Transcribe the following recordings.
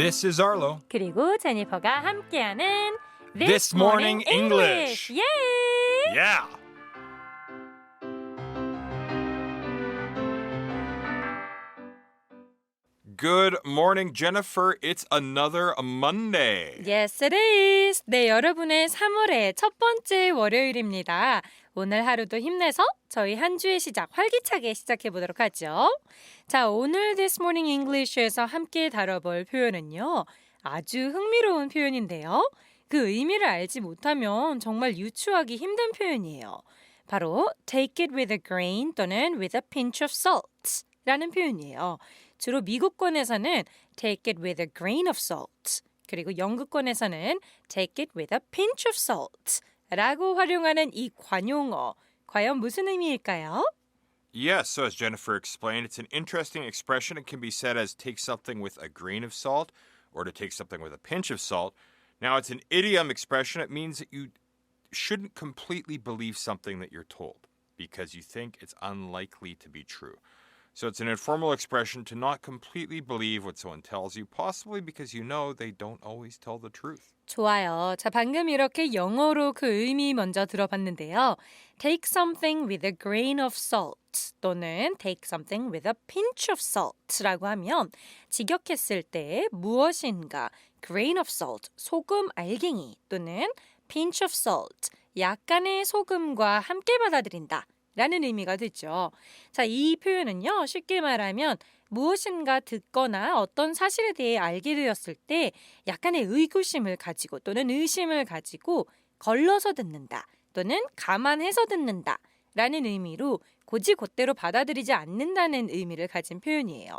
This is Arlo. 그리고 제니퍼가 함께하는 This Morning English. 예! Yeah. Good morning, Jennifer. It's another Monday. Yes, it is. 네, 여러분의 3월의 첫 번째 월요일입니다. 오늘 하루도 힘내서 저희 한 주의 시작 활기차게 시작해 보도록 하죠. 자, 오늘 This Morning English에서 함께 다뤄볼 표현은요. 아주 흥미로운 표현인데요. 그 의미를 알지 못하면 정말 유추하기 힘든 표현이에요. 바로 take it with a grain 또는 with a pinch of salt 라는 표현이에요. 주로 미국권에서는 take it with a grain of salt 그리고 영국권에서는 take it with a pinch of salt 라고 활용하는 이 관용어 과연 무슨 의미일까요? Yes, so as Jennifer explained, it's an interesting expression. It can be said as take something with a grain of salt or to take something with a pinch of salt. Now, it's an idiom expression. It means that you shouldn't completely believe something that you're told because you think it's unlikely to be true. So it's an informal expression to not completely believe what someone tells you, possibly because you know they don't always tell the truth. 좋아요. 자, 방금 이렇게 영어로 그 의미 먼저 들어봤는데요. Take something with a grain of salt 또는 take something with a pinch of salt라고 하면 직역했을 때 무엇인가 grain of salt 소금 알갱이 또는 pinch of salt 약간의 소금과 함께 받아들인다. 라는 의미가 되죠. 자, 이 표현은요, 쉽게 말하면 무엇인가 듣거나 어떤 사실에 대해 알게 되었을 때 약간의 의구심을 가지고 또는 의심을 가지고 걸러서 듣는다 또는 감안해서 듣는다 라는 의미로 고지곧대로 받아들이지 않는다는 의미를 가진 표현이에요.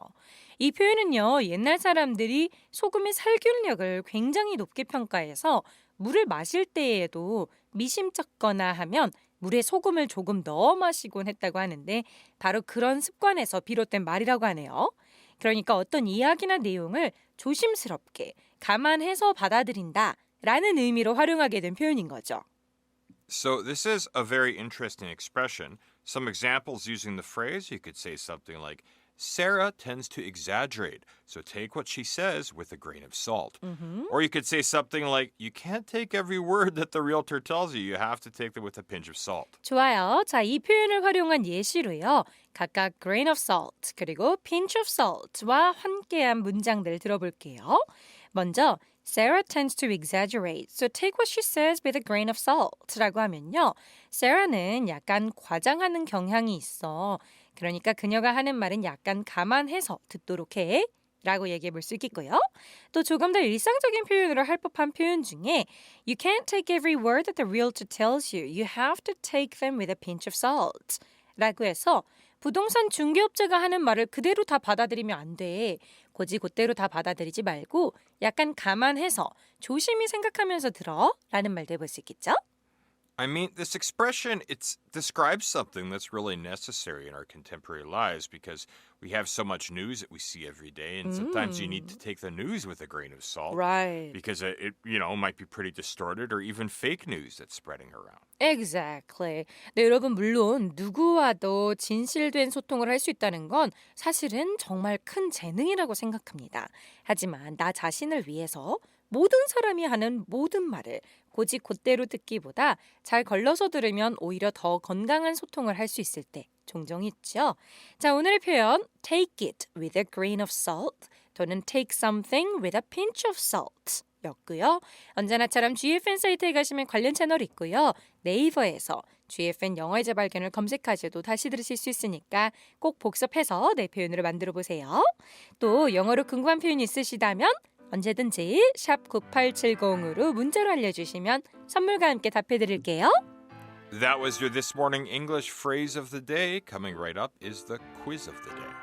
이 표현은요, 옛날 사람들이 소금의 살균력을 굉장히 높게 평가해서 물을 마실 때에도 미심쩍거나 하면 물에 소금을 조금 넣어 마시곤 했다고 하는데 바로 그런 습관에서 비롯된 말이라고 하네요. 그러니까 어떤 이야기나 내용을 조심스럽게 감안해서 받아들인다 라는 의미로 활용하게 된 표현인 거죠. So, this is a very interesting expression. Some examples using the phrase you could say something like, Sarah tends to exaggerate, so take what she says with a grain of salt. Or you could say something like, You can't take every word that the realtor tells you, you have to take them with a pinch of salt. 좋아요. 자, 이 표현을 활용한 예시로요. 각각 grain of salt 그리고 pinch of salt와 함께한 문장들 들어볼게요. 먼저 Sarah tends to exaggerate, so take what she says with a grain of salt라고 하면요. Sarah는 약간 과장하는 경향이 있어. 그러니까 그녀가 하는 말은 약간 감안해서 듣도록 해. 라고 얘기해 볼 수 있겠고요. 또 조금 더 일상적인 표현으로 할 법한 표현 중에 You can't take every word that the realtor tells you. You have to take them with a pinch of salt. 라고 해서 부동산 중개업자가 하는 말을 그대로 다 받아들이면 안 돼. 고지 곧대로 다 받아들이지 말고 약간 감안해서 조심히 생각하면서 들어. 라는 말도 해볼 수 있겠죠? I mean, this expression it describes something that's really necessary in our contemporary lives because we have so much news that we see every day, and sometimes you need to take the news with a grain of salt Right. because it, it, you know, might be pretty distorted or even fake news that's spreading around. Exactly. 네, 여러분 물론 누구와도 진실된 소통을 할 수 있다는 건 사실은 정말 큰 재능이라고 생각합니다. 하지만 나 자신을 위해서 모든 사람이 하는 모든 말을 고지 곧대로 듣기보다 잘 걸러서 들으면 오히려 더 건강한 소통을 할 수 있을 때 종종 있죠. 자, 오늘의 표현 take it with a grain of salt 또는 take something with a pinch of salt 였고요. 언제나처럼 GFN 사이트에 가시면 관련 채널이 있고요. 네이버에서 GFN 영어의 재발견을 검색하셔도 다시 들으실 수 있으니까 꼭 복습해서 내 표현으로 만들어 보세요. 또 영어로 궁금한 표현 있으시다면 언제든지 샵 9870으로 문자로 알려주시면 선물과 함께 답해 드릴게요. That was your This Morning English phrase of the day. Coming right up is the quiz of the day.